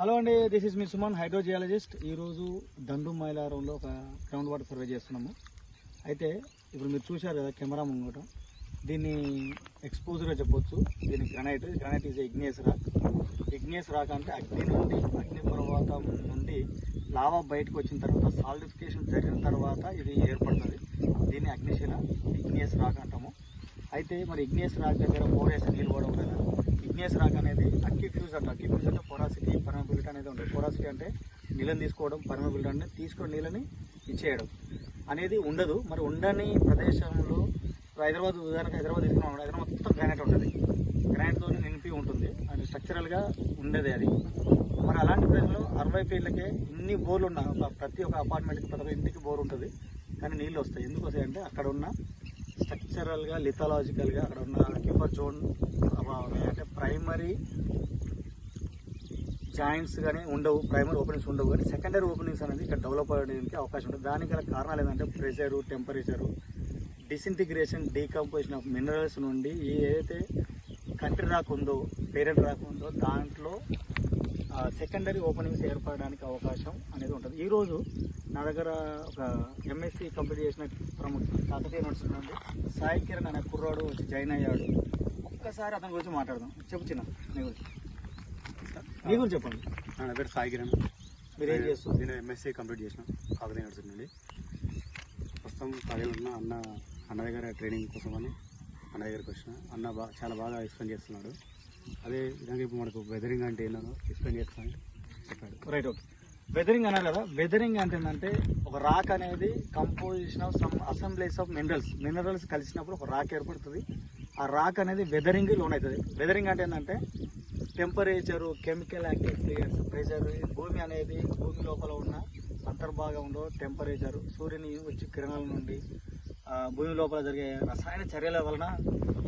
Hello అండి this is me Suman hydrogeologist ఈరోజు దండు మైలారంలో ఒక గ్రౌండ్ వాటర్ సర్వే చేస్తున్నాము. అయితే ఇప్పుడు మీరు చూశారు కదా కెమెరా ముంగట. దీన్ని ఎక్స్పోజర్గా చెప్పొచ్చు. దీని granite granite is igneous rock igneous rock అంటే అగ్ని నుండి అగ్ని పర్వతం నుండి లావా బయటకు వచ్చిన తర్వాత సాలిడిఫికేషన్ జరిగిన తర్వాత ఇది ఏర్పడుతుంది. దీన్ని అగ్నిశిల ఇగ్నియస్ రాక్ అంటాము. అయితే మరి ఇగ్నియస్ రాక్ దగ్గర ఓరేసి నీళ్ళు కూడా ఉంటుంది ఇగ్నియస్ రాక్ అనేది అక్కిఫ్యూజ్ అంట. అక్కిఫ్యూజ్ అంటే పొరాసిటీ పర్మబిలిటీ అనేది ఉంటుంది. పొరాసిటీ అంటే నీళ్ళని తీసుకోవడం పర్మబిలిటీ అంటే తీసుకున్న నీళ్ళని ఇచ్చేయడం అనేది ఉండదు. మరి ఉండని ప్రదేశంలో హైదరాబాద్ ఉదాహరణకు హైదరాబాద్ తీసుకున్నాం హైదరాబాద్ మొత్తం గ్రానైట్ ఉంటుంది గ్రానైట్తో నింపి ఉంటుంది. అది స్ట్రక్చరల్గా ఉండేది అది. మరి అలాంటి ప్రజలు అరవై ఫీట్లకే ఇన్ని బోర్లు ఉన్న ప్రతి ఒక్క అపార్ట్మెంట్కి ప్రతి ఇంటికి బోర్ ఉంటుంది. కానీ నీళ్ళు వస్తాయి. ఎందుకు వస్తాయి అంటే అక్కడ ఉన్న స్ట్రక్చరల్గా లిథాలజికల్గా అక్కడ ఉన్న కిఫర్ జోన్ అంటే ప్రైమరీ జాయింట్స్ కానీ ఉండవు ప్రైమరీ ఓపెనింగ్స్ ఉండవు. కానీ సెకండరీ ఓపెనింగ్స్ అనేది ఇక్కడ డెవలప్ అవ్వడానికి అవకాశం ఉంటుంది. దానికి గల కారణాలు ఏంటంటే pressure temperature disintegration decomposition of minerals నుండి ఏదైతే కంట్రీ రాక్ ఉందో పేరెంట్ రాక్ ఉందో దాంట్లో సెకండరీ ఓపెనింగ్స్ ఏర్పడడానికి అవకాశం అనేది ఉంటుంది. ఈరోజు నా దగ్గర ఒక ఎంఎస్సి కంప్లీట్ చేసిన ప్రముఖ కాకతీయ యూనివర్సిటీ సాయి కిరణ్ అనే కుర్రాడు వచ్చి జాయిన్ అయ్యాడు. ఒక్కసారి అతని గురించి మాట్లాడదాం. చెప్పు చిన్న నీ గురించి. నీ గురించి చెప్పండి. నా పేరు సాయి కిరణ్. మీరు ఏం చేస్తారు నేను ఎంఎస్సీ కంప్లీట్ చేసిన కాకతీయ యూనివర్సిటీ నుండి. ప్రస్తుతం ఖాళీ ఉన్న అన్న అన్న దగ్గర ట్రైనింగ్ కోసం అని అన్న దగ్గరికి వచ్చిన. అన్న బాగా చాలా బాగా ఎక్స్ప్లెయిన్ చేస్తున్నాడు. అదే విధంగా ఇప్పుడు మనకు వెదరింగ్ అంటే ఏంటో ఎక్స్ప్లెయిన్ చేస్తానని చెప్పాడు. రైట్ ఓకే వెదరింగ్ అన్నారు కదా వెదరింగ్ అంటే ఏంటంటే ఒక రాక్ అనేది composition of some assemblies of minerals minerals కలిసినప్పుడు ఒక రాక్ ఏర్పడుతుంది. ఆ రాక్ అనేది వెదరింగ్ లోన్ అవుతుంది. వెదరింగ్ అంటే ఏంటంటే టెంపరేచరు కెమికల్ యాక్టివిటీస్ ప్రెషర్ భూమి అనేది భూమి లోపల ఉన్న అంతర్భాగంలో టెంపరేచరు సూర్యుని వచ్చి కిరణాల నుండి భూమి లోపల జరిగే రసాయన చర్యల వలన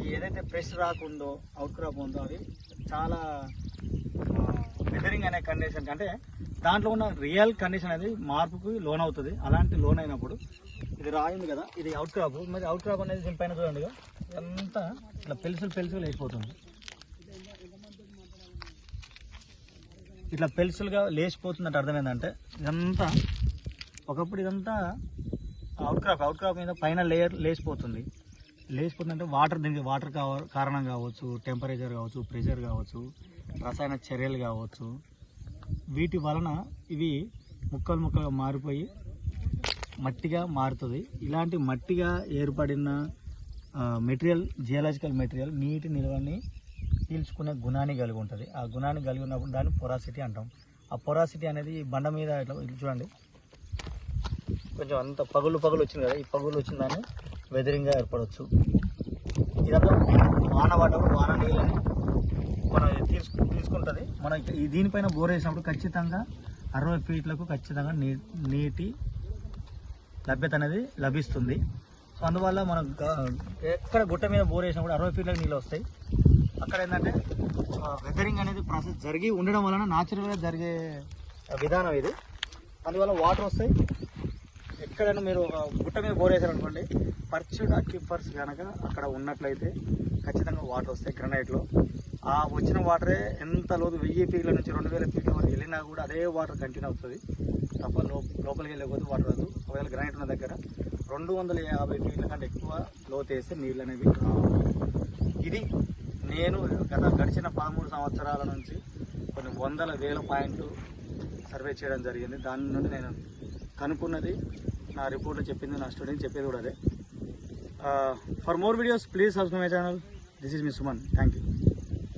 ఈ ఏదైతే ఫ్రెష్ రాక్ ఉందో అవుట్ క్రాప్ ఉందో అది చాలా వెదరింగ్ అనే కండిషన్ అంటే దాంట్లో ఉన్న రియల్ కండిషన్ అనేది మార్పుకి లోన్ అవుతుంది. అలాంటి లోన్ అయినప్పుడు ఇది రాయింది కదా ఇది అవుట్ క్రాప్ మరి అవుట్ క్రాప్ అనేది దీనిపైన చూడండి అంతా ఇట్లా పెలుసులు పెలుసులు లేచిపోతుంది. ఇట్లా పెలుసులుగా లేచిపోతుందంటే అర్థం ఏంటంటే ఇదంతా ఒకప్పుడు ఇదంతా అవుట్ క్రాప్ అవుట్ క్రాప్ మీద పైన లేయర్ లేచిపోతుంది. లేచిపోతుందంటే వాటర్ దీనికి వాటర్ కావ కారణం కావచ్చు టెంపరేచర్ కావచ్చు ప్రెషర్ కావచ్చు రసాయన చర్యలు కావచ్చు. వీటి వలన ఇవి ముక్కలు ముక్కలుగా మారిపోయి మట్టిగా మారుతుంది. ఇలాంటి మట్టిగా ఏర్పడిన మెటీరియల్ జియాలజికల్ మెటీరియల్ నీటి నిల్వని పీల్చుకునే గుణాన్ని కలిగి ఉంటుంది. ఆ గుణాన్ని కలిగి ఉన్నప్పుడు దాన్ని పొరాసిటీ అంటాం. ఆ పొరాసిటీ అనేది ఈ బండ మీద ఇట్లా చూడండి. కొంచెం అంత పగులు పగులు వచ్చింది కదా ఈ పగులు వచ్చిన దాన్ని వెదరింగ్గా ఏర్పడవచ్చు ఇదంతా వాన పడ్డప్పుడు వాన నీళ్ళని మనం తీసుకు తీసుకుంటుంది. మనం దీనిపైన బోర్ వేసినప్పుడు ఖచ్చితంగా అరవై ఫీట్లకు ఖచ్చితంగా నీ నీటి లభ్యత అనేది లభిస్తుంది. సో అందువల్ల మనం ఎక్కడ గుట్ట మీద బోర్ వేసినప్పుడు అరవై ఫీట్లకు నీళ్ళు వస్తాయి. అక్కడ ఏంటంటే వెదరింగ్ అనేది ప్రాసెస్ జరిగి ఉండడం వలన న్యాచురల్గా జరిగే విధానం ఇది. అందువల్ల వాటర్ వస్తాయి. ఎక్కడైనా మీరు గుట్ట మీద బోర్ వేసారనుకోండి పర్చుడ్ అక్యుపర్స్ కనుక అక్కడ ఉన్నట్లయితే ఖచ్చితంగా వాటర్ వస్తాయి గ్రనైట్లో ఆ వచ్చిన వాటరే ఎంత లోతు వెయ్యి ఫీట్ల నుంచి రెండు వేల ఫీట్ల వరకు వెళ్ళినా కూడా అదే వాటర్ కంటిన్యూ అవుతుంది. తప్ప లో లోపలికి వెళ్ళకపోతే వాటర్ రాదు. ఒకవేళ గ్రానైట్ ఉన్న దగ్గర రెండు వందల యాభై ఫీట్ల కంటే ఎక్కువ లోతు వేస్తే నీళ్ళు అనేవి ఇది నేను గత గడిచిన పదమూడు సంవత్సరాల నుంచి కొన్ని వందల వేల పాయింట్లు సర్వే చేయడం జరిగింది. దాని నుండి నేను కనుక్కున్నది నా రిపోర్ట్లో చెప్పింది నా స్టూడెంట్ చెప్పేది కూడా అదే. For more videos please subscribe my channel this is me Suman thank you